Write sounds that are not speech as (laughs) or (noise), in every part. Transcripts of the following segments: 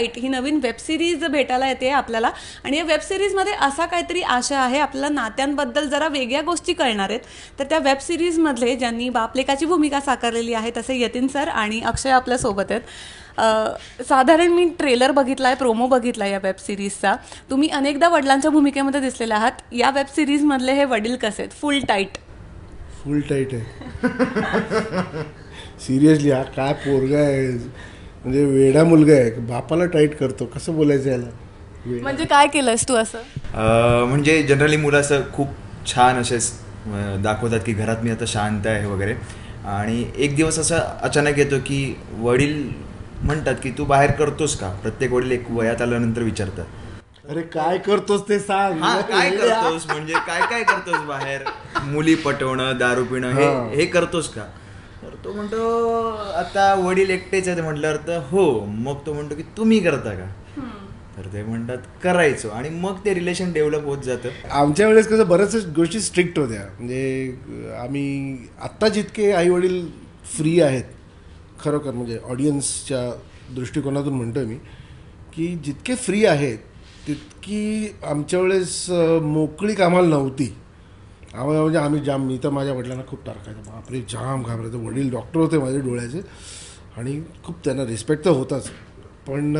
Tight ही नवीन web series भेटायला येते आपल्याला. आणि या वेब सिरीजमध्ये असा काहीतरी आशा आहे आपल्याला नात्यांबद्दल जरा वेगळ्या गोष्टी कळणार आहेत. तर त्या वेबसिरीजमधले ज्यांनी बापलेकाची भूमिका साकारलेली आहे तसे यतीन सर आणि अक्षय आपल्यासोबत आहेत. साधारण मी ट्रेलर बघितला आहे प्रोमो बघितला या वेब सिरीजचा. तुम्ही अनेकदा वडिलांच्या भूमिकेमध्ये दिसलेले आहात. या वेब सिरीजमधले हे वडील कसे आहेत? Full tight. फुल टाईट आहे. सिरियसली हा काय पोरगा आहे? म्हणजे वेडा मुलगा आहे बापाला टाईट करतो. कसं बोलायचं याला. म्हणजे काय केलंस तू असं? म्हणजे जनरली मुलं असं खूप छान असे दाखवतात की घरात मी आता शांत आहे वगैरे. आणि एक दिवस असं अचानक येतो की वडील म्हणतात की तू बाहेर करतोस का? प्रत्येक वडील एक वयात आल्यानंतर विचारतात. अरे काय करतोस ते सांग. हा काय करतोस? म्हणजे काय काय करतोस बाहेर? मुली पटवणं दारू पिणं हा. हे करतोस का? तर तो म्हणतो आता वडील एकटेच आहेत. म्हटल्यावर तर हो. मग तो म्हणतो की तुम्ही करता का? तर ते म्हणतात करायचो. आणि मग ते रिलेशन डेव्हलप होत जातं. आमच्या वेळेस कसं बऱ्याच गोष्टी स्ट्रिक्ट होत्या. म्हणजे आम्ही आत्ता जितके आई वडील फ्री आहेत खरोखर म्हणजे ऑडियन्सच्या दृष्टिकोनातून म्हणतोय मी की जितके फ्री आहेत तितकी आमच्या वेळेस अं, मोकळीक आम्हाला नव्हती. आम्हाला म्हणजे आम्ही जाम मी तर माझ्या वडिलांना खूप टाकायचं बापरे जाम घाबरायचं वडील डॉक्टर होते माझे डोळ्याचे. आणि खूप त्यांना रिस्पेक्ट तर होताच. पण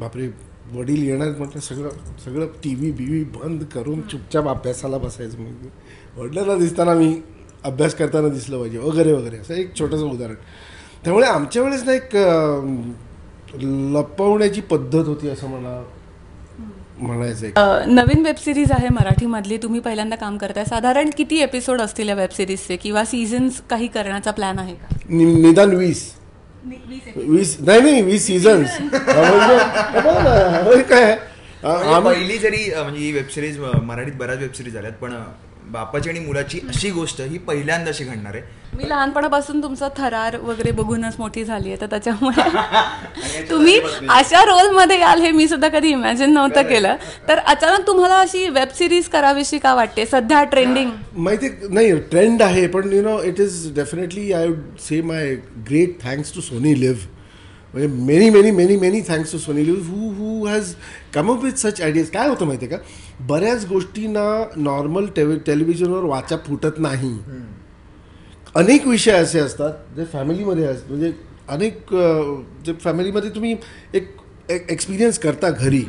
बापरे वडील येणार म्हटलं सगळं सगळं टी व्ही बी व्ही बंद करून चुपचाप अभ्यासाला बसायचं मग वडिलांना दिसताना मी अभ्यास करताना दिसलं पाहिजे. वगैरे वगैरे. असं एक छोटंसं उदाहरण. त्यामुळे आमच्या वेळेस ना एक लपवण्याची पद्धत होती असं मला म्हणायचं आहे नवीन वेब सिरीज आहे मराठीमधली. तुम्ही पहिल्यांदा काम करताय. साधारण किती एपिसोड असतील या वेब सिरीजचे किंवा सीझन्स काही करण्याचा प्लॅन आहे का? नि- निदान वीस. वीस नाही नाही वीस सीझन्स म्हणजे काय? अं, म्हणजे पहिली जरी म्हणजे ही वेबसिरीज मराठीत बऱ्याच वेबसिरीज झाल्यात पण बापाची आणि मुलाची अशी गोष्ट ही पहिल्यांदा अशी घडणार आहे. मी लहानपणापासून तुमचा थरार वगैरे बघूनच मोठी झाली आहे तर त्याच्यामुळे (laughs) (laughs) तुम्ही अशा रोलमध्ये याल हे मी सुद्धा कधी इमॅजिन नव्हतं केलं. तर अचानक तुम्हाला अशी वेब सिरीज करावीशी का वाटते? सध्या ट्रेंडिंग माहिती नाही ट्रेंड आहे पण you know it is definitely I would say my great thanks to Sony Liv म्हणजे many many many many thanks to Sony Liv who who has come up with such ideas काय होतं माहिती आहे का? बऱ्याच गोष्टींना नॉर्मल टेवि टेलिव्हिजनवर वाचा फुटत नाही. अनेक विषय असे असतात जे फॅमिलीमध्ये असतात म्हणजे अनेक जे फॅमिलीमध्ये तुम्ही एक एक्सपिरियन्स करता घरी.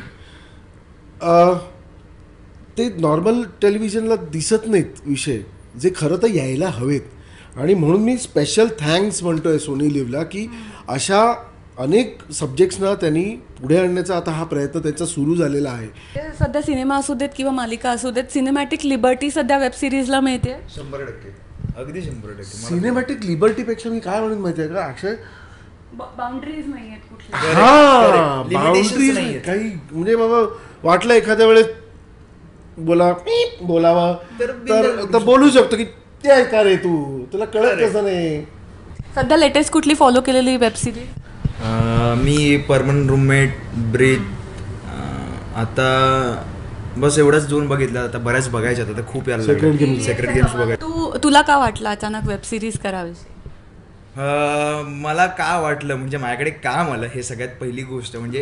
ते नॉर्मल टेलिव्हिजनला दिसत नाहीत विषय जे खरं तर यायला हवेत. आणि म्हणून मी स्पेशल थँक्स म्हणतोय सोनी लिव्हला की अशा अनेक सब्जेक्ट्सना त्यांनी पुढे आणण्याचा आता हा प्रयत्न त्यांचा सुरू झालेला आहे. सध्या सिनेमा असू देत किंवा मालिका असू देत सिनेमॅटिक लिबर्टी सध्या वेब सिरीजला मिळते. शंभर टक्के. अगदी शंभर टक्के. सिनेमॅटिक लिबर्टीपेक्षा मी काय म्हणून माहिती आहे का? अक्षय बाउंड्रीज नाही आहेत कुठल्या. Correct, हा बाउंड्रीज. काही म्हणजे बाबा वाटलं एखाद्या वेळेस बोला बोलावा. तर बोलू शकतो की ते आहे का रे तू तुला कळत. कसं नाही? सध्या लेटेस्ट कुठली फॉलो केलेली वेब सिरीज मी परमनंट रूममेट ब्रीथ आता बस एवढाच दोन बघितलं. आता बऱ्याच बघायच्या आता खूप यायला Sacred Games. सेक्रेट गेम्स बघायचे तू तुला का वाटलं अचानक वेब सिरीज करावीशी अं, मला का वाटलं? म्हणजे माझ्याकडे काम आलं. हे सगळ्यात पहिली गोष्ट. म्हणजे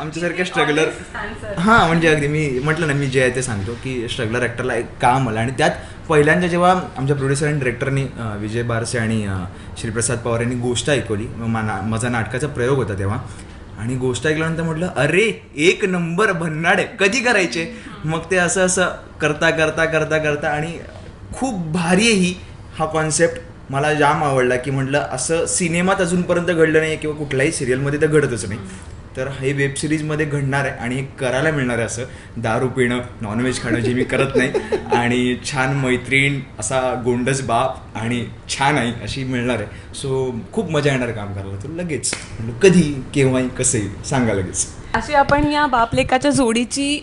आमच्यासारख्या स्ट्रगलर हां म्हणजे अगदी मी म्हटलं ना मी जे आहे ते सांगतो की स्ट्रगलर ॲक्टरला एक काम आलं. आणि त्यात पहिल्यांदा जेव्हा आमच्या प्रोड्युसर आणि डिरेक्टरनी विजय बारसे आणि श्रीप्रसाद पवार यांनी गोष्ट ऐकवली मग मा- माझा नाटकाचा प्रयोग होता तेव्हा. आणि गोष्ट ऐकल्यानंतर म्हटलं अरे एक नंबर भन्नाड आहे. कधी करायचे? मग ते असं असं करता करता करता करता आणि खूप भारी ही हा कॉन्सेप्ट मला जाम आवडला की म्हटलं असं सिनेमात अजूनपर्यंत घडलं नाही किंवा कुठल्याही सिरियलमध्ये तर घडतच नाही. तर हे वेब सिरीजमध्ये घडणार आहे आणि हे करायला मिळणार आहे असं. दारू पिणं नॉनव्हेज खाणं जे मी करत नाही. (laughs) आणि छान मैत्रीण असा गोंडस बाप आणि छान आई अशी मिळणार आहे. सो खूप मजा येणार आहे काम करायला. तर लगेच. कधी केव्हाही कसंही. सांगा लगेच. अशी आपण या बापलेकाच्या जोडीची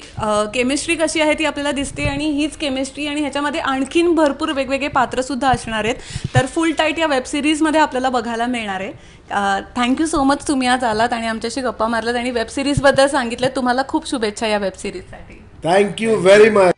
केमिस्ट्री कशी आहे ती आपल्याला दिसते आणि हीच केमिस्ट्री आणि ह्याच्यामध्ये आणखीन भरपूर वेगवेगळे पात्र सुद्धा असणार आहेत. तर फुल टाईट या वेब सिरीजमध्ये आपल्याला बघायला मिळणार आहे. थँक्यू सो मच तुम्ही आज आलात आणि आमच्याशी गप्पा मारलात आणि वेब सिरीजबद्दल सांगितलं तुम्हाला खूप शुभेच्छा या वेब सिरीजसाठी थँक्यू व्हेरी मच